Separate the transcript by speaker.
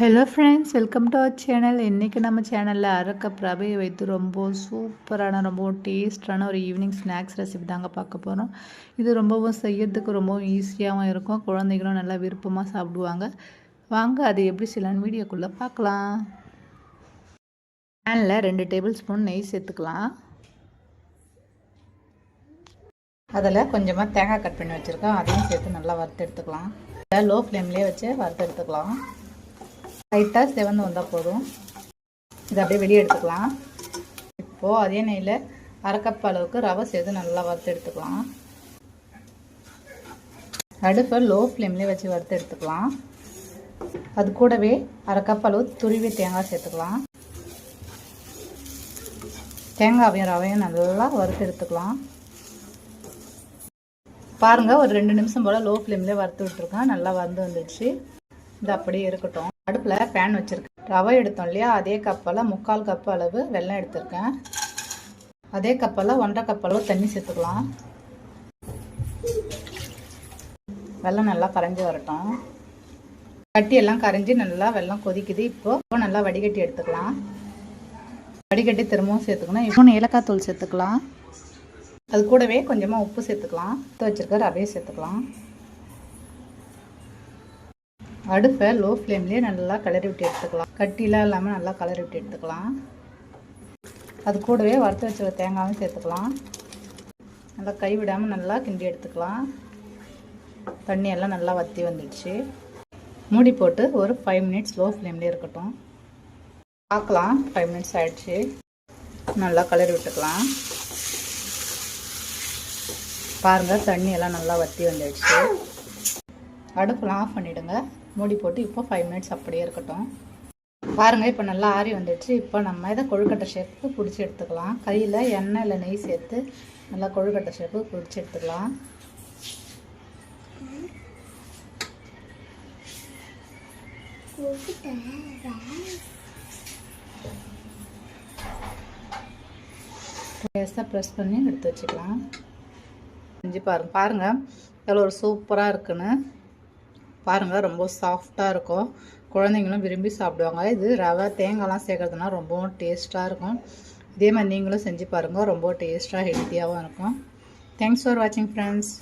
Speaker 1: Hello friends welcome to our channel இன்றைக்கி நம்ம சேனலில் அரைக்கப் ரவையை வைத்து ரொம்ப சூப்பரான ரொம்ப டேஸ்டான ஒரு ஈவினிங் ஸ்நாக்ஸ் ரெசிபி தாங்க பார்க்க போகிறோம் இது ரொம்பவும் செய்யறதுக்கு ரொம்பவும் ஈஸியாகவும் இருக்கும். குழந்தைகளும் நல்லா விருப்பமாக சாப்பிடுவாங்க. வாங்க அது எப்படி செய்யலான்னு வீடியோக்குள்ளே பார்க்கலாம். பேனில் ரெண்டு டேபிள் ஸ்பூன் நெய் சேர்த்துக்கலாம். அதில் கொஞ்சமாக தேங்காய் கட் பண்ணி வச்சுருக்கோம். அதையும் சேர்த்து நல்லா வறுத்து எடுத்துக்கலாம். லோ ஃப்ளேம்லேயே வச்சு வறுத்து எடுத்துக்கலாம். லைட்டாக செவந்து வந்தால் போதும். இதை அப்படியே வெளியே எடுத்துக்கலாம். இப்போது அதே நெய்யில் அரை கப் அளவுக்கு ரவை சேர்த்து நல்லா வறுத்து எடுத்துக்கலாம். அடுப்பை லோ ஃப்ளேம்லேயே வச்சு வறுத்து எடுத்துக்கலாம். அது கூடவே அரை கப் அளவு துருவி தேங்காய் சேர்த்துக்கலாம். தேங்காயும் ரவையும் நல்லா வறுத்து எடுத்துக்கலாம். பாருங்கள் ஒரு ரெண்டு நிமிஷம் போல் லோ ஃப்ளேம்லேயே வறுத்து விட்டுருக்கேன். நல்லா வந்து வந்துடுச்சு. இது அப்படியே இருக்கட்டும். அடுப்பில் பேன் வச்சுருக்கேன். ரவை எடுத்தோம் இல்லையா? அதே கப்பால் முக்கால் கப் அளவு வெல்லம் எடுத்திருக்கேன். அதே கப்பால் ஒன்றரை கப் அளவு தண்ணி சேர்த்துக்கலாம். வெள்ளம் நல்லா கரைஞ்சி வரட்டும். கட்டி எல்லாம் கரைஞ்சி நல்லா வெள்ளம் கொதிக்குது. இப்போது நல்லா வடிகட்டி எடுத்துக்கலாம். வடிகட்டி திரும்பவும் சேர்த்துக்கணும். இப்போ ஏலக்காய் தூள் சேர்த்துக்கலாம். அது கூடவே கொஞ்சமாக உப்பு சேர்த்துக்கலாம். வச்சுருக்க ரவையை சேர்த்துக்கலாம். அடுப்பை லோ ஃப்ளேம்லேயே நல்லா கலரி விட்டு எடுத்துக்கலாம். கட்டிலாம் இல்லாமல் நல்லா கலரி விட்டு எடுத்துக்கலாம். அது கூடவே வறுத்து வச்சுருக்க தேங்காயும் சேர்த்துக்கலாம். நல்லா கைவிடாமல் நல்லா கிண்டி எடுத்துக்கலாம். தண்ணி எல்லாம் நல்லா வற்றி வந்துடுச்சு. மூடி போட்டு ஒரு ஃபைவ் மினிட்ஸ் லோ ஃப்ளேம்லேயே இருக்கட்டும். பார்க்கலாம் ஃபைவ் மினிட்ஸ் ஆகிடுச்சு நல்லா கலரி விட்டுக்கலாம். பாருங்கள் தண்ணி எல்லாம் நல்லா வற்றி வந்துடுச்சு. அடுப்பெலாம் ஆஃப் பண்ணிவிடுங்க மூடி போட்டு இப்போ ஃபைவ் மினிட்ஸ் அப்படியே இருக்கட்டும். பாருங்கள் இப்போ நல்லா ஆறி வந்துடுச்சு. இப்போ நம்ம இதை கொழுக்கட்டை ஷேப்புக்கு பிடிச்சி எடுத்துக்கலாம். கையில் எண்ணெய் இல்லை நெய் சேர்த்து நல்லா கொழுக்கட்டை ஷேப்பு பிடிச்சி எடுத்துக்கலாம். லேசாக ப்ரெஸ் பண்ணி எடுத்து வச்சுக்கலாம். செஞ்சு பாருங்கள் பாருங்கள் எவ்வளோ ஒரு சூப்பராக இருக்குன்னு. பாருங்கள் ரொம்ப சாஃப்டாக இருக்கும். குழந்தைங்களும் விரும்பி சாப்பிடுவாங்க. இது ரவை தேங்காய்லாம் சேர்க்கறதுனா ரொம்பவும் டேஸ்ட்டாக இருக்கும். இதே மாதிரி நீங்களும் செஞ்சு பாருங்கள் ரொம்ப டேஸ்ட்டாக ஹெல்த்தியாகவும் இருக்கும். தேங்க்ஸ் ஃபார் வாட்சிங் ஃப்ரெண்ட்ஸ்